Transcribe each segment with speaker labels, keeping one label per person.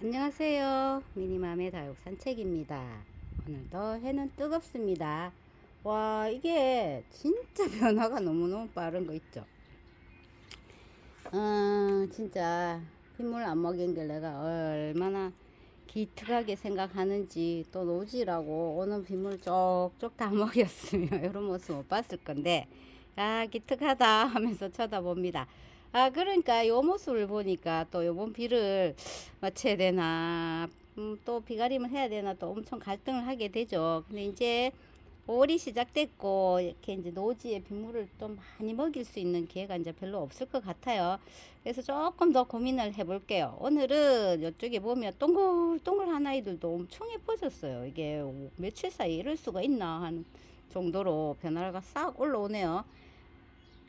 Speaker 1: 안녕하세요. 미니맘의 다육 산책입니다. 오늘도 해는 뜨겁습니다. 와, 이게 진짜 변화가 너무너무 빠른 거 있죠? 어, 진짜 빗물 안 먹인 게 내가 얼마나 기특하게 생각하는지 또 노지라고 오는 빗물 쪽쪽 다 먹였으면 이런 모습 못 봤을 건데 아 기특하다 하면서 쳐다봅니다. 아 그러니까 요 모습을 보니까 또 요번 비를 맞춰야 되나 음, 또 비가림을 해야 되나 또 엄청 갈등을 하게 되죠. 근데 이제 5월이 시작됐고 이렇게 이제 노지에 빗물을 좀 많이 먹일 수 있는 기회가 이제 별로 없을 것 같아요. 그래서 조금 더 고민을 해볼게요. 오늘은 이쪽에 보면 동글동글한 아이들도 엄청 예뻐졌어요. 이게 며칠 사이 이럴 수가 있나 하는 정도로 변화가 싹 올라오네요.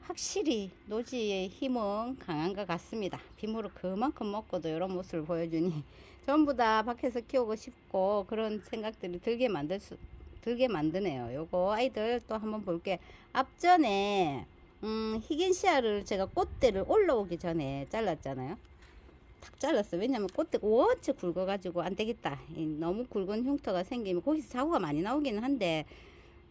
Speaker 1: 확실히 노지의 힘은 강한 것 같습니다. 빗물을 그만큼 먹고도 이런 모습을 보여주니 전부 다 밖에서 키우고 싶고 그런 생각들이 들게 만들 수 들게 만드네요. 요거 아이들 또 한번 볼게. 앞전에 음, 희겐시아를 제가 꽃대를 올라오기 전에 잘랐잖아요. 탁 잘랐어요. 왜냐면 꽃대가 원체 굵어가지고 안 되겠다. 이 너무 굵은 흉터가 생기면 거기서 자구가 많이 나오기는 한데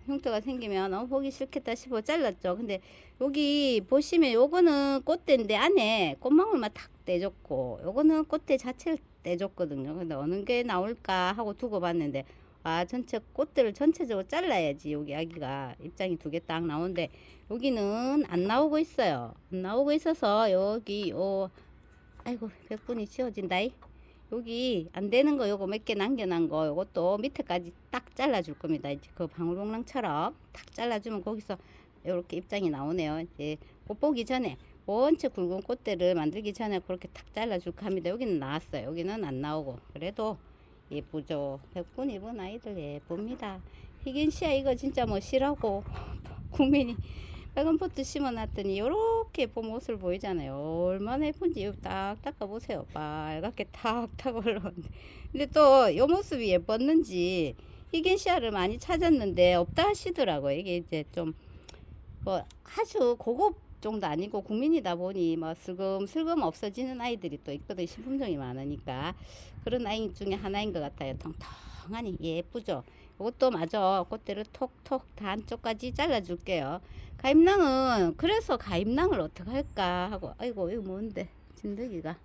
Speaker 1: 흉터가 생기면 너무 보기 싫겠다 싶어 잘랐죠. 근데 여기 보시면 요거는 꽃대인데 안에 꽃망울만 탁 떼줬고 요거는 꽃대 자체를 떼줬거든요. 근데 어느 게 나올까 하고 두고 봤는데 아 전체 꽃들을 전체적으로 잘라야지 여기 아기가 입장이 두 개 딱 나오는데 여기는 안 나오고 있어요 안 나오고 있어서 여기 요 아이고 백분이 지워진다이 여기 안 되는 거 요거 몇 개 남겨놓은 거 요것도 밑에까지 딱 잘라줄 겁니다. 이제 그 방울봉랑처럼 딱 잘라주면 거기서 이렇게 입장이 나오네요. 이제 꽃 보기 전에 원체 굵은 꽃대를 만들기 전에 그렇게 탁 잘라줄까 합니다. 여기는 나왔어요. 여기는 안 나오고. 그래도 예쁘죠. 백분 입은 아이들 예쁩니다. 희긴 씨야 이거 진짜 멋이라고 국민이 빨간 포트 심어놨더니 요렇게 모습을 보이잖아요. 얼마나 예쁜지 딱 닦아보세요. 빨갛게 탁탁 올라오는데 근데 또요 모습이 예뻤는지 희긴씨야를 많이 찾았는데 없다 하시더라고요. 이게 이제 좀 뭐 아주 고급 정도 아니고 국민이다 보니 뭐 슬금슬금 없어지는 아이들이 또 있거든 신품종이 많으니까 그런 아이 중에 하나인 것 같아요 통통하니 예쁘죠 이것도 마저 꽃대를 톡톡 다 한쪽까지 잘라줄게요. 가임낭은 그래서 가임낭을 어떻게 할까 하고 아이고 이거 뭔데? 진드기가.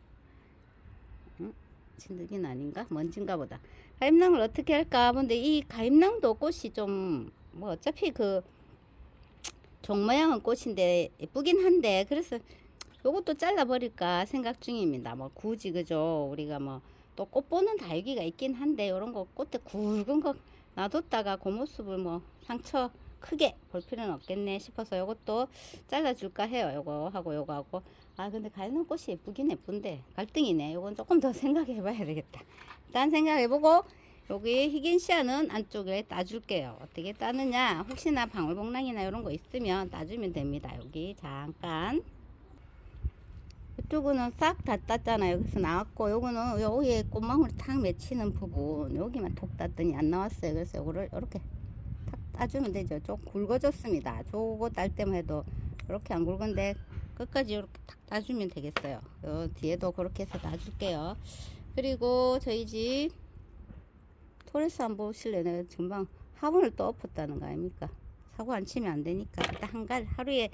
Speaker 1: 응? 진드기는 아닌가? 먼지인가 보다. 가임낭을 어떻게 할까? 근데 이 가임낭도 꽃이 좀 뭐 어차피 그 종 모양은 꽃인데 예쁘긴 한데 그래서 요것도 잘라버릴까 생각 중입니다. 뭐 굳이 그죠? 우리가 뭐 또 꽃 보는 달기가 있긴 한데 요런 거 꽃에 굵은 거 놔뒀다가 그 모습을 뭐 상처 크게 볼 필요는 없겠네 싶어서 요것도 잘라줄까 해요. 요거 하고 요거 하고 아 근데 갈는 꽃이 예쁘긴 예쁜데 갈등이네. 요건 조금 더 생각해 봐야 되겠다. 일단 생각해보고 여기 희긴시아는 안쪽에 따줄게요. 어떻게 따느냐? 혹시나 방울복랑이나 이런 거 있으면 따주면 됩니다. 여기 잠깐. 이쪽은 싹 다 땄잖아요. 그래서 나왔고, 요거는 여기에 꽃망울이 탁 맺히는 부분, 여기만 톡 땄더니 안 나왔어요. 그래서 요거를 이렇게 탁 따주면 되죠. 좀 굵어졌습니다. 저거 딸 때만 해도 이렇게 안 굵은데 끝까지 이렇게 탁 따주면 되겠어요. 요 뒤에도 그렇게 해서 따줄게요. 그리고 저희 집 토레스 한번 보실래요? 내가 금방 화분을 또 엎었다는 거 아닙니까? 사고 안 치면 안 되니까 일단 한갈 하루에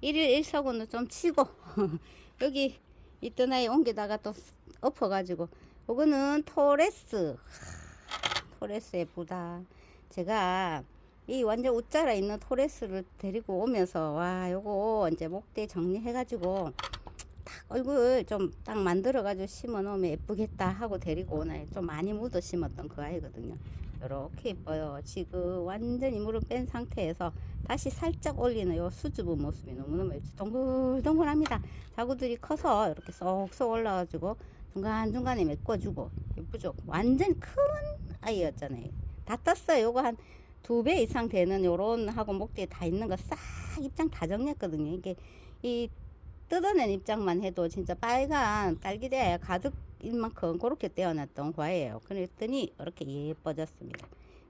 Speaker 1: 일일 일사고는 좀 치고 여기 있던 아이 옮기다가 또 엎어가지고 요거는 토레스 토레스 예쁘다 제가 이 완전 웃자라 있는 토레스를 데리고 오면서 와 요거 이제 목대 정리해가지고 딱 얼굴 좀 딱 만들어가지고 심어 놓으면 예쁘겠다 하고 데리고 오나요? 좀 많이 묻어 심었던 그 아이거든요. 이렇게 예뻐요. 지금 완전히 물을 뺀 상태에서 다시 살짝 올리는 요 수줍은 모습이 너무너무 예쁘죠. 동글동글합니다. 자구들이 커서 이렇게 쏙쏙 올라가지고 중간중간에 메꿔주고 예쁘죠. 완전 큰 아이였잖아요. 다 떴어요. 요거 한 두 배 이상 되는 요런 하고 목대에 다 있는 거 싹 입장 다 정리했거든요. 이게 이 뜯어낸 입장만 해도 진짜 빨간 딸기대 가득 일만큼 그렇게 떼어놨던 과예요. 그랬더니 이렇게 예뻐졌습니다.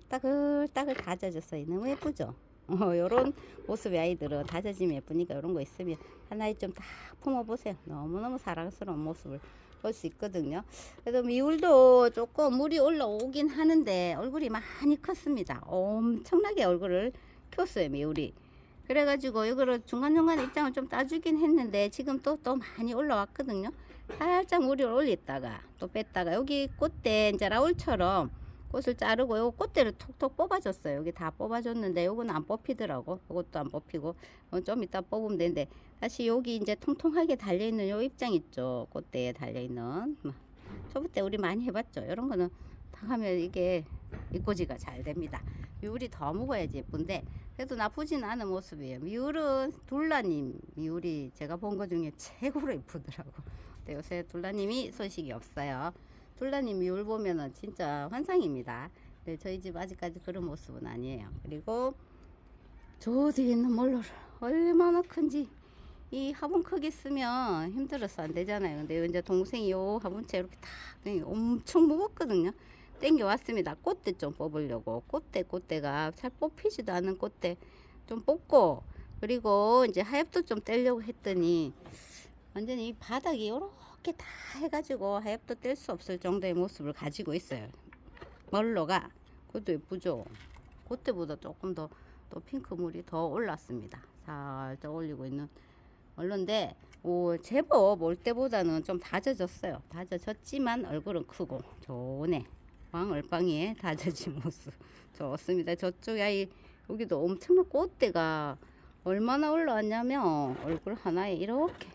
Speaker 1: 따글따글 다져졌어요. 너무 예쁘죠? 어, 요런 모습의 아이들은 다져지면 예쁘니까 요런 거 있으면 하나에 좀 딱 품어보세요. 너무너무 사랑스러운 모습을 볼 수 있거든요. 그래도 미울도 조금 물이 올라오긴 하는데 얼굴이 많이 컸습니다. 엄청나게 얼굴을 키웠어요, 미울이. 그래가지고 이거를 중간중간 입장을 좀 따주긴 했는데 지금 또 또 많이 올라왔거든요. 살짝 물을 올렸다가 또 뺐다가 여기 꽃대 이제 라울처럼 꽃을 자르고 요 꽃대를 톡톡 뽑아줬어요. 여기 다 뽑아줬는데 요거는 안 뽑히더라고. 요것도 안 뽑히고 어, 좀 이따 뽑으면 되는데 다시 여기 이제 통통하게 달려있는 요 입장 있죠. 꽃대에 달려있는 뭐, 초보 때 우리 많이 해봤죠. 이런 거는 다 하면 이게 이꼬지가 잘 됩니다. 미울이 더 묵어야지 예쁜데 그래도 나쁘진 않은 모습이에요. 미울은 둘라님 미울이 제가 본 거 중에 최고로 예쁘더라고. 근데 요새 둘라님이 소식이 없어요. 둘라님 미울 보면은 진짜 환상입니다. 근데 저희 집 아직까지 그런 모습은 아니에요. 그리고 저 뒤에 있는 몰로를 얼마나 큰지 이 화분 크게 쓰면 힘들어서 안 되잖아요. 근데 이제 동생이 요 화분채 이렇게 탁 엄청 무겁거든요. 땡겨 왔습니다. 꽃대 좀 뽑으려고 꽃대 꽃대가 잘 뽑히지도 않은 꽃대 좀 뽑고 그리고 이제 하엽도 좀 떼려고 했더니 완전히 이 바닥이 이렇게 다 해가지고 하엽도 뗄 수 없을 정도의 모습을 가지고 있어요. 멀로가 그것도 예쁘죠. 그때보다 조금 더 또 핑크물이 더 올랐습니다. 살짝 올리고 있는 얼른데 오, 제법 올 때보다는 좀 다져졌어요. 다져졌지만 얼굴은 크고 좋네. 왕얼빵이에 다져진 모습 좋습니다. 저쪽에 아이 여기도 엄청난 꽃대가 얼마나 올라왔냐면 얼굴 하나에 이렇게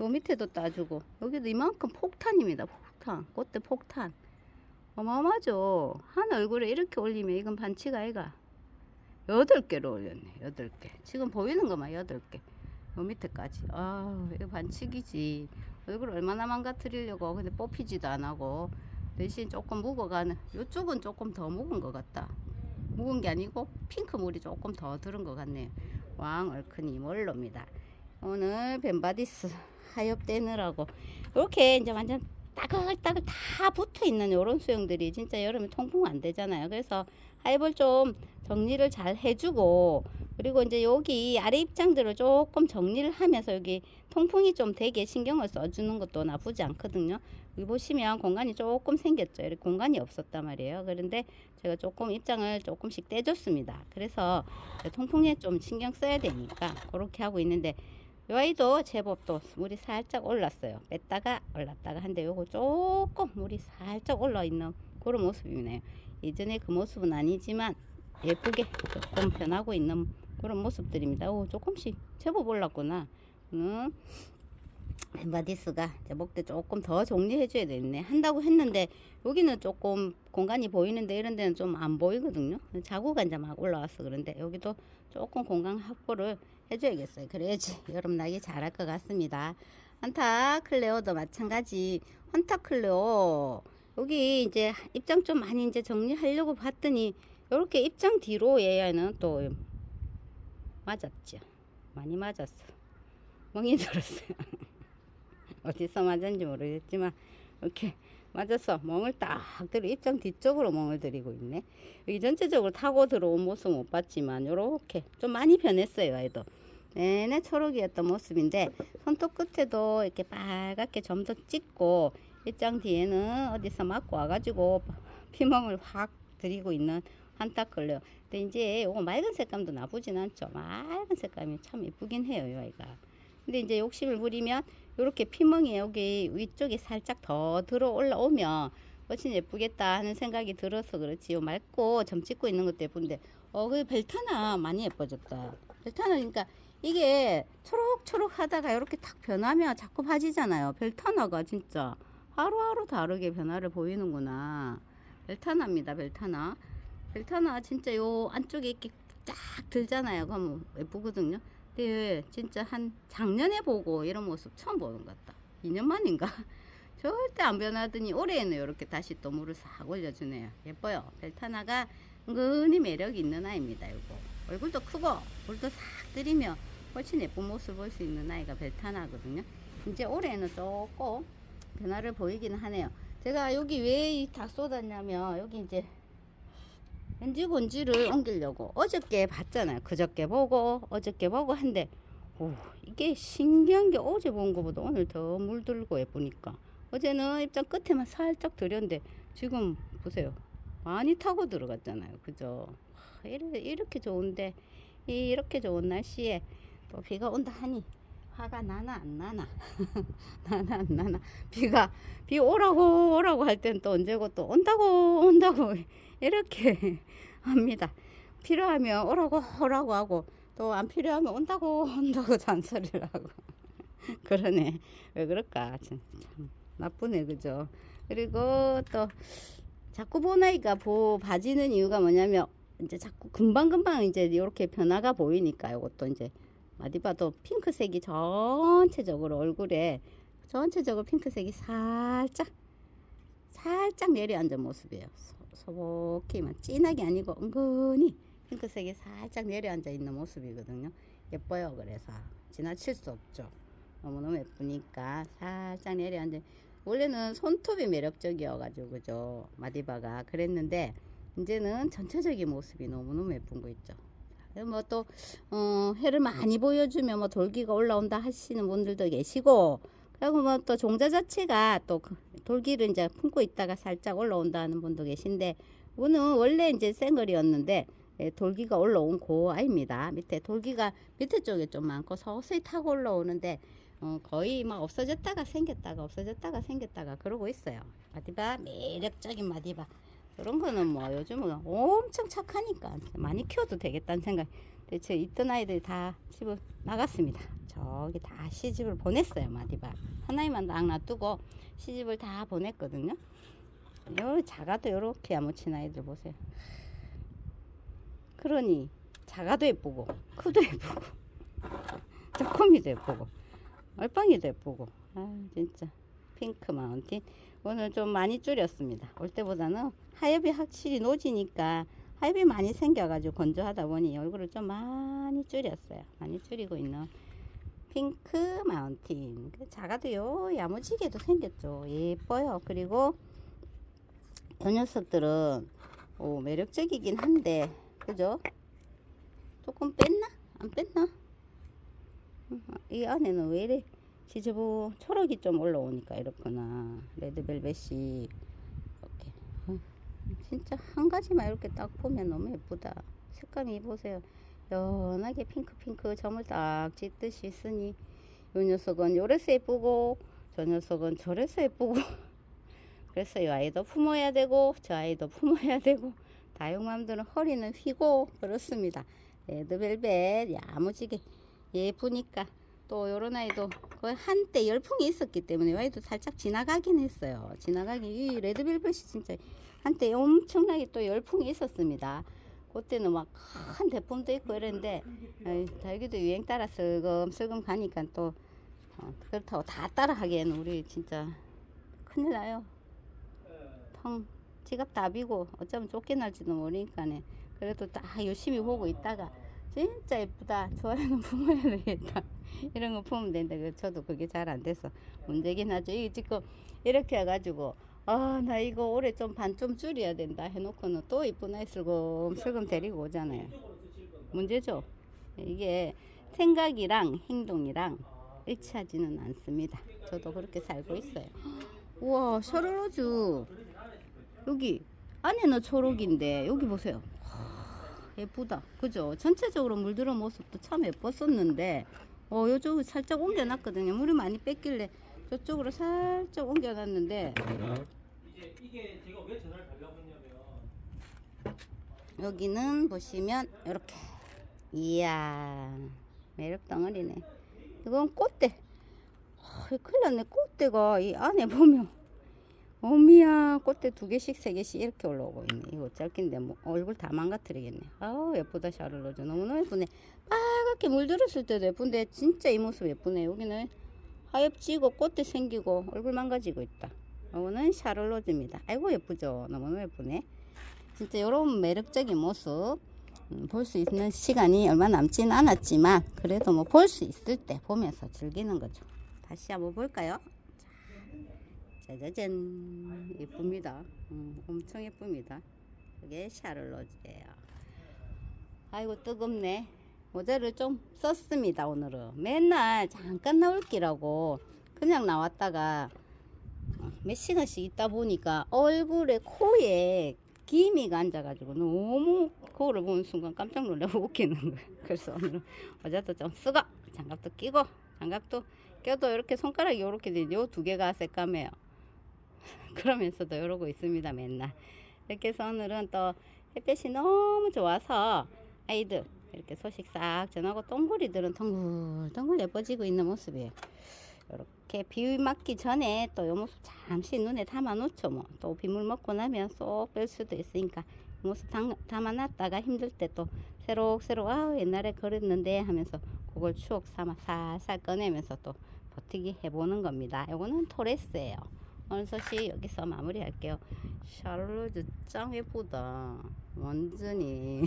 Speaker 1: 요 밑에도 따주고 여기도 이만큼 폭탄입니다. 폭탄 꽃대 폭탄 어마어마하죠. 한 얼굴에 이렇게 올리면 이건 반치가 아이가 여덟 개로 올렸네. 여덟 개. 지금 보이는 것만 여덟 개. 요 밑에까지. 아, 이거 반칙이지. 얼굴 얼마나 망가뜨리려고. 근데 뽑히지도 안 하고. 대신 조금 묵어가는. 요쪽은 조금 더 묵은 것 같다. 묵은 게 아니고 핑크 물이 조금 더 들은 것 같네요. 왕 얼큰이 몰로입니다. 오늘 벤바디스 하엽 떼느라고 이렇게 이제 완전 따글따글 다 붙어 있는 이런 수영들이 진짜 여름에 통풍 안 되잖아요. 그래서 하엽을 좀 정리를 잘 해주고 그리고 이제 여기 아래 입장들을 조금 정리를 하면서 여기 통풍이 좀 되게 신경을 써주는 것도 나쁘지 않거든요. 여기 보시면 공간이 조금 생겼죠. 이렇게 공간이 없었단 말이에요. 그런데 제가 조금 입장을 조금씩 떼줬습니다. 그래서 통풍에 좀 신경 써야 되니까 그렇게 하고 있는데 이 아이도 제법 또 물이 살짝 올랐어요. 뺐다가 올랐다가 한데 요거 조금 물이 살짝 올라 있는 그런 모습이네요. 예전에 그 모습은 아니지만 예쁘게 조금 변하고 있는 그런 모습들입니다. 오, 조금씩 제법 올랐구나. 음, 벤바디스가 이제 목대 조금 더 정리해줘야 되겠네. 한다고 했는데 여기는 조금 공간이 보이는데 이런 데는 좀 안 보이거든요. 자구가 이제 막 올라와서 그런데 여기도 조금 공간 확보를 해줘야겠어요. 그래야지 여름 나기 잘할 것 같습니다. 한타 클레오도 마찬가지. 한타 클레오 여기 이제 입장 좀 많이 이제 정리하려고 봤더니 이렇게 입장 뒤로 얘는 또 맞았죠. 많이 맞았어. 멍이 들었어요. 어디서 맞았는지 모르겠지만 이렇게 맞아서 멍을 딱 들어 입장 뒤쪽으로 멍을 들이고 있네. 여기 전체적으로 타고 들어온 모습 못 봤지만 이렇게 좀 많이 변했어요. 아이도. 내내 초록이었던 모습인데 손톱 끝에도 이렇게 빨갛게 점도 찍고 입장 뒤에는 어디서 맞고 와가지고 피멍을 확 들이고 있는 걸려. 근데 이제 요거 맑은 색감도 나쁘진 않죠. 맑은 색감이 참 예쁘긴 해요, 이 아이가. 근데 이제 욕심을 부리면 이렇게 피멍이 여기 위쪽에 살짝 더 들어 올라오면 훨씬 예쁘겠다 하는 생각이 들어서 그렇지. 요 맑고 점 찍고 있는 것도 예쁜데, 어, 그 벨타나 많이 예뻐졌다. 벨타나 그러니까 이게 초록초록 하다가 이렇게 탁 변하면 자꾸 파지잖아요. 벨타나가 진짜 하루하루 다르게 변화를 보이는구나. 벨타나입니다, 벨타나. 벨타나 진짜 요 안쪽에 이렇게 쫙 들잖아요. 그럼 예쁘거든요. 근데 진짜 한 작년에 보고 이런 모습 처음 보는 것 같다. 2년 만인가? 절대 안 변하더니 올해에는 이렇게 다시 또 물을 싹 올려주네요. 예뻐요. 벨타나가 은근히 매력 있는 아이입니다. 이거 얼굴도 크고 물도 싹 들이며 훨씬 예쁜 모습 볼 수 있는 아이가 벨타나거든요. 이제 올해는 조금 변화를 보이기는 하네요. 제가 여기 왜 다 쏟았냐면 여기 이제 현지곤지를 옮기려고 어저께 봤잖아요. 그저께 보고 어저께 보고 한데 오, 이게 신기한 게 어제 본 것보다 오늘 더 물들고 예쁘니까 어제는 입장 끝에만 살짝 들였는데 지금 보세요. 많이 타고 들어갔잖아요. 그죠? 하, 이렇게, 좋은데 이- 이렇게 좋은 날씨에 또 비가 온다 하니 화가 나나 안 나나? 나나 안 나나? 비가 비 오라고 오라고 할 땐 또 언제고 또 온다고 온다고 이렇게 합니다. 필요하면 오라고 오라고 하고 또 안 필요하면 온다고 온다고 잔소리를 하고. 그러네. 왜 그럴까? 참, 참 나쁘네 그죠? 그리고 또 자꾸 보나이가 보 봐지는 이유가 뭐냐면 이제 자꾸 금방금방 이제 이렇게 변화가 보이니까 이것도 이제 어디 봐도 핑크색이 전체적으로 얼굴에 전체적으로 핑크색이 살짝 살짝 내려앉은 모습이에요. 소- 소복히만 진하게 아니고 은근히 핑크색이 살짝 내려앉아 있는 모습이거든요. 예뻐요. 그래서 지나칠 수 없죠. 너무너무 예쁘니까 살짝 내려앉은 원래는 손톱이 매력적이어가지고 그죠 마디바가 그랬는데 이제는 전체적인 모습이 너무너무 예쁜 거 있죠. 뭐또 어, 해를 많이 보여주면 뭐 돌기가 올라온다 하시는 분들도 계시고 그리고 뭐 또 종자 자체가 또그 돌기를 이제 품고 있다가 살짝 올라온다는 분도 계신데 이거는 원래 이제 생걸이었는데 예, 돌기가 올라온 고 아입니다. 밑에 돌기가 밑에 쪽에 좀 많고 서서히 타고 올라오는데 어, 거의 막 없어졌다가 생겼다가 없어졌다가 생겼다가 그러고 있어요. 마디바 매력적인 마디바 그런 거는 뭐 요즘은 엄청 착하니까 많이 키워도 되겠다는 생각. 대체 있던 아이들이 다 집을 나갔습니다. 저기 다 시집을 보냈어요 마디바 하나만 딱 놔두고 시집을 다 보냈거든요. 요 작아도 요렇게 야무친 아이들 보세요. 그러니 작아도 예쁘고 크도 예쁘고 조금이도 예쁘고 얼빵이도 예쁘고 아 진짜 핑크 마운틴 오늘 좀 많이 줄였습니다. 올 때보다는 하엽이 확실히 노지니까 하엽이 많이 생겨가지고 건조하다 보니 얼굴을 좀 많이 줄였어요. 많이 줄이고 있는 핑크 마운틴. 그 작아도요 야무지게도 생겼죠. 예뻐요. 그리고 이 녀석들은 오, 매력적이긴 한데 그죠? 조금 뺐나? 안 뺐나? 음, 이 안에는 왜 이래 지저분 초록이 좀 올라오니까 이렇구나 레드벨벳이 이렇게. 어, 진짜 한 가지만 이렇게 딱 보면 너무 예쁘다. 색감이 보세요. 연하게 핑크핑크 점을 딱 짓듯이 있으니 요 녀석은 요래서 예쁘고 저 녀석은 저래서 예쁘고. 그래서 이 아이도 품어야 되고 저 아이도 품어야 되고. 다육맘들은 허리는 휘고 그렇습니다. 레드벨벳 야무지게 예쁘니까 또 요런 아이도 거의 한때 열풍이 있었기 때문에 이 아이도 살짝 지나가긴 했어요. 지나가기 이 레드벨벳이 진짜 한때 엄청나게 또 열풍이 있었습니다. 그때는 막 큰 대품도 있고 이랬는데 자기도 유행 따라 슬금슬금 가니까 또 어, 그렇다고 다 따라 하기에는 우리 진짜 큰일 나요. 텅 지갑 다 비고 어쩌면 쫓겨날지도 모르니까네. 그래도 딱 열심히 보고 있다가 진짜 예쁘다. 좋아요는 품어야 되겠다 이런 거 품으면 그 저도 그게 잘 안 돼서 문제긴 하죠. 이게 지금 이렇게 해가지고 아 나 이거 올해 좀 반 좀 줄여야 된다 해놓고는 또 이쁜 아이 슬금슬금 데리고 오잖아요. 문제죠? 이게 생각이랑 행동이랑 일치하지는 않습니다. 저도 그렇게 살고 있어요. 우와 샤를로즈 여기 안에는 초록인데 여기 보세요. 하, 예쁘다. 그죠? 전체적으로 물들어 모습도 참 예뻤었는데 어 요쪽 살짝 옮겨놨거든요. 물이 많이 뺐길래 저쪽으로 살짝 옮겨놨는데.
Speaker 2: 이제 이게 제가 왜 전화를 달라고 했냐면
Speaker 1: 여기는 보시면 이렇게. 이야 매력 덩어리네. 이건 꽃대. 아, 이거 큰일 났네. 꽃대가 이 안에 보면 어미야 꽃대 두 개씩 세 개씩 이렇게 올라오고 있네. 이거 짧긴데 뭐 얼굴 다 망가뜨리겠네. 아우 예쁘다 샤를로즈 너무너무 예쁘네. 빨갛게 물들었을 때도 예쁜데 진짜 이 모습 예쁘네. 여기는 하엽지고 꽃대 생기고 얼굴 망가지고 있다. 이거는 샤를로즈입니다. 아이고 예쁘죠? 너무너무 예쁘네. 진짜 이런 매력적인 모습 음, 볼수 있는 시간이 얼마 남지는 않았지만 그래도 뭐 볼 수 있을 때 보면서 즐기는 거죠. 다시 한번 볼까요? 자, 짜자잔 예쁩니다. 음, 엄청 예쁩니다. 이게 샤를로즈예요. 아이고 뜨겁네. 모자를 좀 썼습니다 오늘은. 맨날 잠깐 나올 기라고 그냥 나왔다가 몇 시간씩 있다 보니까 얼굴에 코에 기미가 앉아가지고 너무 거울을 보는 순간 깜짝 놀라고 웃기는 거예요. 그래서 오늘은 모자도 좀 쓰고 장갑도 끼고 장갑도 껴도 이렇게 손가락이 이렇게 되죠. 요두 개가 새까매요. 그러면서도 이러고 있습니다 맨날. 이렇게 해서 오늘은 또 햇볕이 너무 좋아서 아이들 이렇게 소식 싹 전하고 똥구리들은 덩글덩글 예뻐지고 있는 모습이에요. 이렇게 비 맞기 전에 또이 모습 잠시 눈에 담아 놓죠 뭐. 또 빗물 먹고 나면 쏙 뺄 수도 있으니까 이 모습 담, 담아 놨다가 힘들 때 또 새록새록 아 옛날에 그랬는데 하면서 그걸 추억 삼아 살살 꺼내면서 또 버티기 해보는 겁니다. 요거는 토레스예요. 오늘 소식 여기서 마무리할게요. 샤를로즈 짱 예쁘다. 완전히